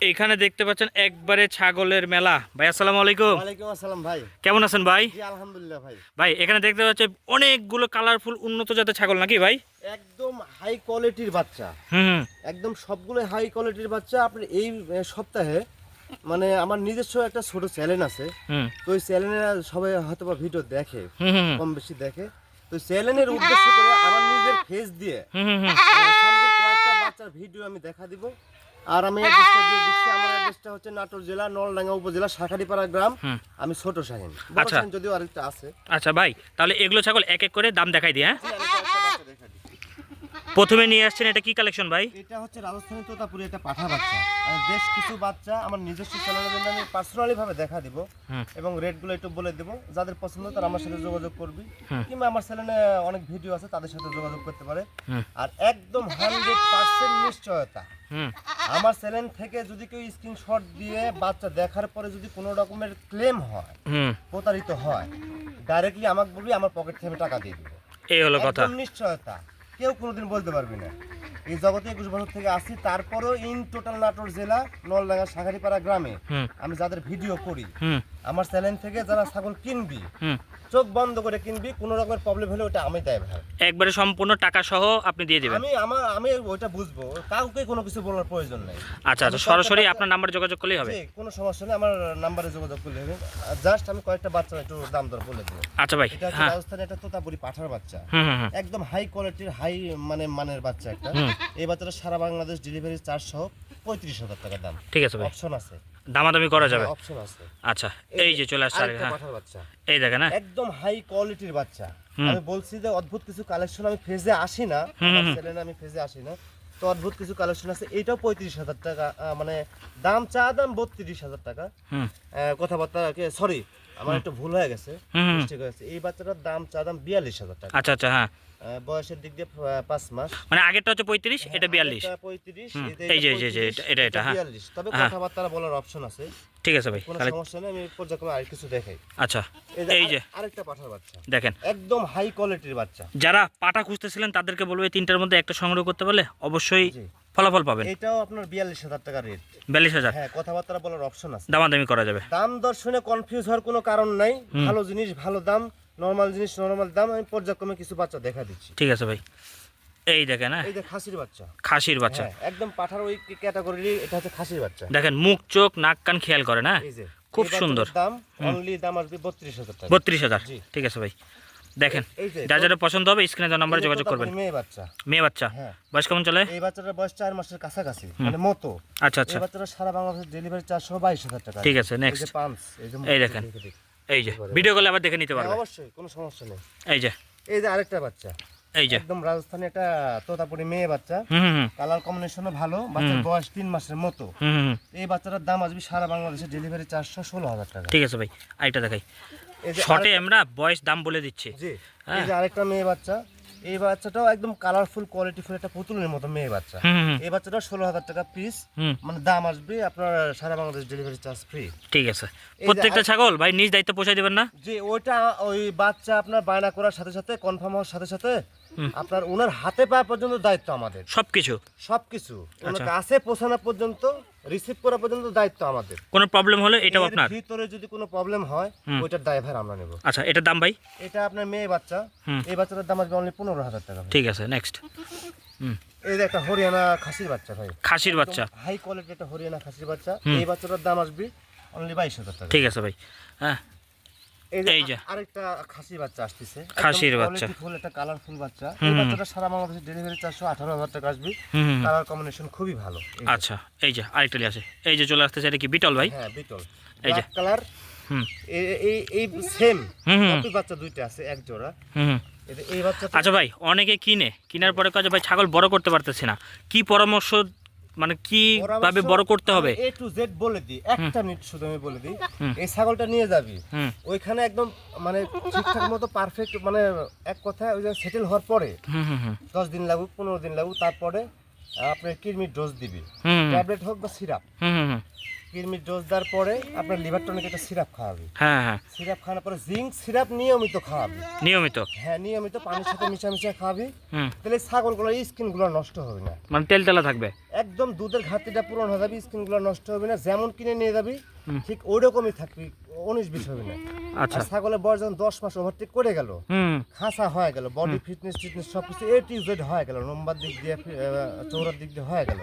এখানে দেখতে পাচ্ছেন একবারে ছাগলের মেলা। ভাই আসসালামু আলাইকুম। ওয়ালাইকুম আসসালাম ভাই। কেমন আছেন ভাই? জি আলহামদুলিল্লাহ ভাই। ভাই এখানে দেখতে পাচ্ছি অনেকগুলো কালারফুল উন্নত জাতের ছাগল নাকি ভাই? একদম হাই কোয়ালিটির বাচ্চা। হুম একদম সবগুলো হাই কোয়ালিটির বাচ্চা। আপনি এই সপ্তাহে মানে আমার নিজস্ব একটা ছোট চ্যানেল আছে। হুম। তো ওই চ্যানেলে সবাই হয়তো বা ভিডিও দেখে কম বেশি দেখে। তো চ্যানেলের উদ্দেশ্য করে আমার নিজের ফেস দিয়ে বাচ্চার ভিডিও আমি দেখা দিব। আর আমি আমার অ্যাড্রেসটা হচ্ছে নাটোর জেলা নলডাঙ্গা উপজেলা শাখারিপাড়া গ্রাম। আমি ছোট শাহিন। আচ্ছা। যদিও আরেকটা আছে। আচ্ছা ভাই তাহলে এগুলো ছাগল এক এক করে দাম দেখাই দিয়ে হ্যাঁ জি, আমি কয়েকটা বাচ্চা দেখা দিচ্ছি। প্রথমে নিয়ে আসছেন এটা কি কালেকশন ভাই? এটা হচ্ছে রাজস্থানী তোতাপুরি একটা পাঠা বাচ্চা। আমি বেশ কিছু বাচ্চা আমার নিজস্ব চ্যানেলের জন্য আমি পার্সোনালি ভাবে দেখা দিব। এবং রেটগুলো একটু বলে দেবো। যাদের পছন্দ তারা আমার সাথে যোগাযোগ করবি। কিংবা আমার চ্যানেলে অনেক ভিডিও আছে তাদের সাথে যোগাযোগ করতে পারে। আর একদম হান্ড্রেড পার্সেন্ট নিশ্চয়তা। আমার চ্যানেল থেকে যদি কেউ স্ক্রিনশট দিয়ে বাচ্চা দেখার পরে যদি কোনো রকমের ক্লেম হয় প্রতারিত হয় ডাইরেক্টলি আমাকে বলবি আমার পকেট থেকে আমি টাকা দিয়ে দিব। এই হলো কথা। নিশ্চয়তা। কেউ কোনোদিন বলতে পারবে না। এই জগতে একুশ বছর থেকে আসি তারপরও ইন টোটাল নাটোর জেলা নলডাঙ্গা শাখারিপাড়া গ্রামে আমি যাদের ভিডিও করি আমার চ্যানেল থেকে যারা ছাগল কিনবি চোখ বন্ধ করে কিনবি কোনো রকমের প্রবলেম হলে ওটা আমি দেয় ভাই। একবারে সম্পূর্ণ টাকা সহ আপনি দিয়ে দিবেন। আমি আমার আমি ওইটা বুঝব। কাউকে কোনো কিছু বলার প্রয়োজন নেই। আচ্ছা আচ্ছা সরাসরি আপনার নাম্বার যোগাযোগ করলেই হবে। কোনো সমস্যা নেই আমার নাম্বারে যোগাযোগ করলে হবে। জাস্ট আমি কয়েকটা বাচ্চা একটু দাম দর বলে দেবো আচ্ছা ভাই এটা হচ্ছে রাজস্থানে একটা তোতাপুরি পাঠার বাচ্চা। হুম হুম হুম। একদম হাই কোয়ালিটির হাই মানে মানের বাচ্চা একটা। এই বাচ্চাটা সারা বাংলাদেশ ডেলিভারি চার্জ সহ পঁয়ত্রিশ হাজার টাকা দাম। ঠিক আছে ভাই। অপশন আছে। দামাদামি করা যাবে? অপশন আছে। আচ্ছা এই যে চলে আসছে আরেকটা। হ্যাঁ পাঠার বাচ্চা। এই দেখেন হ্যাঁ। একদম হাই কোয়ালিটির বাচ্চা। আমি বলছি যে অদ্ভুত কিছু কালেকশন আমি ফেজে আসি না। চ্যানেলে আমি ফেজে আসি না। তো অদ্ভুত কিছু কালেকশন আছে। এটাও পঁয়ত্রিশ হাজার টাকা মানে দাম চা দাম বত্রিশ হাজার টাকা। কথাবার্তা সরি আমার একটু ভুল হয়ে গেছে। এই বাচ্চাটার দাম চা দাম বিয়াল্লিশ হাজার টাকা। আচ্ছা আচ্ছা হ্যাঁ। বয়সের দিক দিয়ে পাঁচ মাস। মানে আগেরটা হচ্ছে পঁয়ত্রিশ এটা বিয়াল্লিশ। 35, এই যে, এই যে, এটা- এটা- হ্যাঁ। 42 তবে হ্যাঁ। কথাবার্তা বলার অপশন আছে। ঠিক আছে ভাই কোনো সমস্যা নেই আমি পর্যায়ক্রমে আর কিছু দেখাই। আচ্ছা এই যে যে আরেকটা পাঠার বাচ্চা। দেখেন। একদম হাই কোয়ালিটির বাচ্চা। যারা পাটা খুঁজতেছিলেন তাদেরকে বলব এই তিনটার মধ্যে একটা সংগ্রহ করতে পারলে অবশ্যই ফলাফল পাবেন। এটাও আপনার বিয়াল্লিশ হাজার টাকা রেট বিয়াল্লিশ হাজার। হ্যাঁ কথাবার্তা বলার অপশন আছে। দামাদামি করা যাবে। দাম দর্শনে কনফিউজ হওয়ার কোনো কারণ নাই। ভালো জিনিস ভালো দাম। নর্মাল জিনিস নর্মাল দাম আমি পর্যায়ক্রমে কিছু বাচ্চা দেখা দিচ্ছি। ঠিক আছে ভাই। এই দেখেন হ্যাঁ? এই যে খাসির বাচ্চা। খাসির বাচ্চা। হ্যাঁ একদম পাঠার ওই ক্যাটাগরির এটা হচ্ছে খাসির বাচ্চা। দেখেন মুখ চোখ নাক কান খেয়াল করে না? খুব সুন্দর। দাম অনলি দাম আসবে বত্রিশ হাজার টাকা। বত্রিশ হাজার। জি। ঠিক আছে ভাই। দেখেন যে যারা পছন্দ হবে স্ক্রিনে দেওয়া নাম্বারে যোগাযোগ করবেন। মেয়ে বাচ্চা। মেয়ে বাচ্চা। হ্যাঁ। বয়স কেমন চলে? এই বাচ্চাটার বয়স চার মাসের কাছাকাছি মানে মতো। আচ্ছা আচ্ছা। এই বাচ্চাটা সারা বাংলাদেশের ডেলিভারি চারশো বাইশ হাজার টাকা। ঠিক আছে নেক্সট এই দেখেন। এই যে ভিডিও কলে আবার দেখে নিতে হ্যাঁ, পারবে। অবশ্যই কোনো সমস্যা নেই। এই যে। এই যে আরেকটা বাচ্চা। এই যে। একদম রাজস্থানি একটা তোতাপুরি মেয়ে বাচ্চা। কালার কম্বিনেশনও ভালো বাচ্চার বয়স তিন মাসের মতো। এই বাচ্চাটার দাম আসবে সারা বাংলাদেশে ডেলিভারি চারশো ষোলো হাজার টাকা। ঠিক আছে ভাই আরেকটা দেখাই। এই যে শর্টে আমরা বয়স দাম বলে দিচ্ছি। জি। হ্যাঁ। এই যে আরেকটা মেয়ে বাচ্চা। এই বাচ্চাটাও একদম কালারফুল কোয়ালিটি ফুল একটা পুতুলের মতো মেয়ে বাচ্চা। এই বাচ্চাটা ষোলো হাজার টাকা পিস মানে দাম আসবে আপনার সারা বাংলাদেশ ডেলিভারি চার্জ ফ্রি ঠিক আছে। প্রত্যেকটা ছাগল? ভাই নিজ দায়িত্ব পৌঁছাই দেবেন না? যে ওইটা ওই বাচ্চা আপনার বায়না করার সাথে সাথে কনফার্ম হওয়ার সাথে সাথে। আপনার ওনার হাতে পাওয়া পর্যন্ত দায়িত্ব আমাদের। সবকিছু? সবকিছু। ওনার আচ্ছা। কাছে পৌঁছানো পর্যন্ত রিসিভ করা পর্যন্ত দায়িত্ব আমাদের। কোনো প্রবলেম হলে এটাও এর আপনার? ভিতরে যদি কোনো প্রবলেম হয়। ওইটার ড্রাইভার আমরা নেব। আচ্ছা এটার দাম ভাই? এটা আপনার মেয়ে বাচ্চা। এই বাচ্চাটার দাম আসবে অনলি পনেরো হাজার টাকা। ঠিক আছে নেক্সট এই যে একটা হরিয়ানা খাসির বাচ্চা ভাই। খাসির বাচ্চা। হাই কোয়ালিটি একটা হরিয়ানা খাসির বাচ্চা। এই বাচ্চাটার দাম আসবে অনলি বাইশ হাজার টাকা। ঠিক আছে ভাই। হ্যাঁ। এই যে। আরেকটা বাচ্চা আসতেছে। খাসির বাচ্চা। ফুল একটা কালারফুল বাচ্চা। এই বাচ্চাটা সারা বাংলাদেশে ডেলিভারি হাজার টাকা আসবে। কালার কম্বিনেশন খুবই ভালো। আচ্ছা এই যে আরেকটা আসে। এই যে চলে আসতেছে এটা কি বিটল ভাই? হ্যাঁ বিটল। এই যে। কালার হুম। এই এই সেম কপি বাচ্চা দুইটা আছে এক জোড়া। হুম হুম। এই যে এই বাচ্চা আচ্ছা ভাই অনেকে কিনে। কেনার পরে কাজে ভাই ছাগল বড় করতে পারতেছে না। কি পরামর্শ মানে কি ভাবে বড় করতে হবে? এ টু জেড বলে দিই। একটা মিনিট শুধু আমি বলে দিই। এই ছাগলটা নিয়ে যাবি। ওইখানে একদম মানে ঠিকঠাক মতো পারফেক্ট মানে এক কথায় ওই যে সেটেল হওয়ার পরে হুম হুম হুম। দশ দিন লাগুক পনেরো দিন লাগুক তারপরে আপনার কিডনির ডোজ দিবে। ট্যাবলেট হোক বা সিরাপ হুম হুম হুম। ডোজ দেওয়ার পরে আপনার লিভার টনিক একটা সিরাপ খাওয়াবে। হ্যাঁ হ্যাঁ। সিরাপ খাওয়ানোর পরে জিঙ্ক সিরাপ নিয়মিত খাওয়াবে। নিয়মিত? হ্যাঁ নিয়মিত পানির সাথে মিশা মিশা খাওয়াবি তাহলে ছাগলগুলোর স্কিনগুলো নষ্ট হবে না। মানে তেল তেলা থাকবে? একদম দুধের ঘাটতিটা পূরণ হয়ে যাবে স্কিনগুলো নষ্ট হবে না যেমন কিনে নিয়ে যাবি ঠিক ওই রকমই থাকবি উনিশ বিশ হবে না। আচ্ছা। ছাগলের বয়স যখন দশ মাস ওভারটেক করে গেল খাসা হয়ে গেল বডি ফিটনেস টিটনেস সব কিছু এ টু জেড হয়ে গেল লম্বার দিক দিয়ে চৌড়ার দিক দিয়ে হয়ে গেল।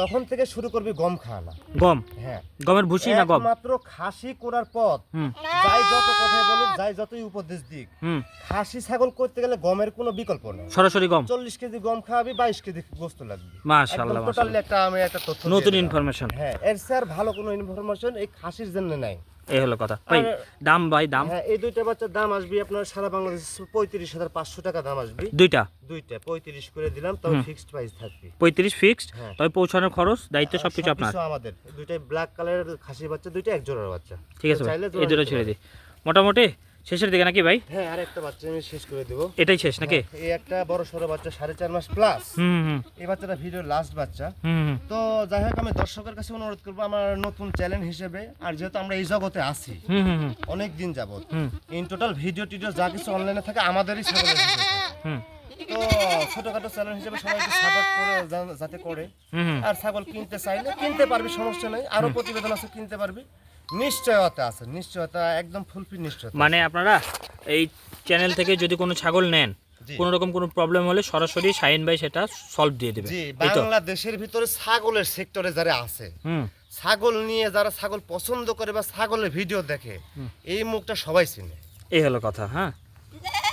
তখন থেকে শুরু করবি গম খাওয়ানো। গম? হ্যাঁ। গমের ভুসি না গম? একমাত্র খাসি করার পথ। যাই যত কথাই বলুক যাই যতই উপদেশ দিক খাসি ছাগল করতে গেলে গমের কোনো বিকল্প নেই। সরাসরি গম? চল্লিশ কেজি গম খাওয়াবি বাইশ কেজি গোস্ত লাগবে। মাশাআল্লাহ টোটালি একটা আমি একটা তথ্য নতুন ইনফরমেশন হ্যাঁ এর স্যার ভালো কোনো ইনফরমেশন এই খাসির জন্য নাই। এই হলো কথা। ভাই দাম ভাই দাম। হ্যাঁ এই দুইটা বাচ্চার দাম আসবে আপনার সারা বাংলাদেশ পঁয়ত্রিশ হাজার পাঁচশো টাকা দাম আসবে। দুইটা? দুইটা পঁয়ত্রিশ করে দিলাম তবে ফিক্সড প্রাইস থাকবে। পঁয়ত্রিশ ফিক্সড হ্যাঁ। তবে পৌঁছানোর খরচ দায়িত্ব সবকিছু আপনার। আমাদের। দুইটাই ব্ল্যাক কালারের খাসি বাচ্চা দুইটা এক জোড়ার বাচ্চা। ঠিক আছে এই দুটো ছেড়ে। দিই। মোটামুটি শেষের দিকে নাকি ভাই? হ্যাঁ আর একটা বাচ্চা আমি শেষ করে দেবো। এটাই শেষ নাকি? এই একটা বড় সড়ো বাচ্চা সাড়ে চার মাস প্লাস হুম এই বাচ্চাটা ভিডিওর লাস্ট বাচ্চা। তো যাই হোক আমি দর্শকের কাছে অনুরোধ করব আমার নতুন চ্যানেল হিসেবে। আর যেহেতু আমরা এই জগতে আছি অনেক দিন যাবত ইন টোটাল ভিডিও টিডিও যা কিছু অনলাইনে থাকে আমাদেরই ভিডিও। হুম। তো ছোটখাটো চ্যানেল হিসেবে সবাই সাপোর্ট করে যাতে করে। আর ছাগল কিনতে চাইলে কিনতে পারবি সমস্যা নেই। আরও প্রতিবেদন আছে কিনতে পারবি। নিশ্চয়তা আছে নিশ্চয়তা একদম ফুলফিল নিশ্চয়তা মানে আপনারা এই চ্যানেল থেকে যদি কোনো ছাগল নেন। কোনো রকম কোনো প্রবলেম হলে সরাসরি শাহিন ভাই সেটা সলভ দিয়ে দেবে। জি বাংলাদেশের ভিতরে ছাগলের সেক্টরে যারা আছে হুম। ছাগল নিয়ে যারা ছাগল পছন্দ করে বা ছাগলের ভিডিও দেখে এই মুখটা সবাই চিনে। এই হলো কথা হ্যাঁ?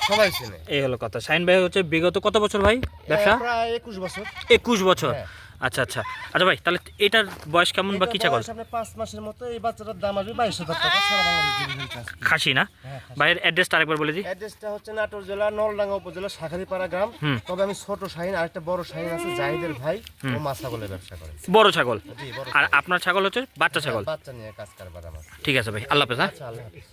সবাই চিনে। এই হলো কথা। শাহিন ভাই হচ্ছে বিগত কত বছর ভাই ব্যবসা? প্রায় একুশ বছর। একুশ বছর। হ্যাঁ। আচ্ছা আচ্ছা। আচ্ছা ভাই তাহলে এটার বয়স কেমন বা কি ছাগল পাঁচ মাসের মতো এই বাচ্চাটার দাম আসবে বাইশ হাজার টাকা সারা বাংলাদেশ। খাসি না? হ্যাঁ, ভাইয়ের অ্যাড্রেসটা আরেকবার বলে দিই। অ্যাড্রেসটা হচ্ছে নাটোর জেলা নলডাঙ্গা উপজেলা শাখারিপাড়া গ্রাম। তবে আমি ছোট শাহিন আরেকটা বড় শাহিন আছে জাহিদের ভাই। ও মা ছাগলের ব্যবসা করে। বড় ছাগল? আর আপনার ছাগল হচ্ছে বাচ্চা ছাগল? বাচ্চা নিয়ে কাজ কারবার আমার। ঠিক আছে ভাই আল্লাহ হাফেজ হ্যাঁ? আচ্ছা আল্লাহ হাফিজ।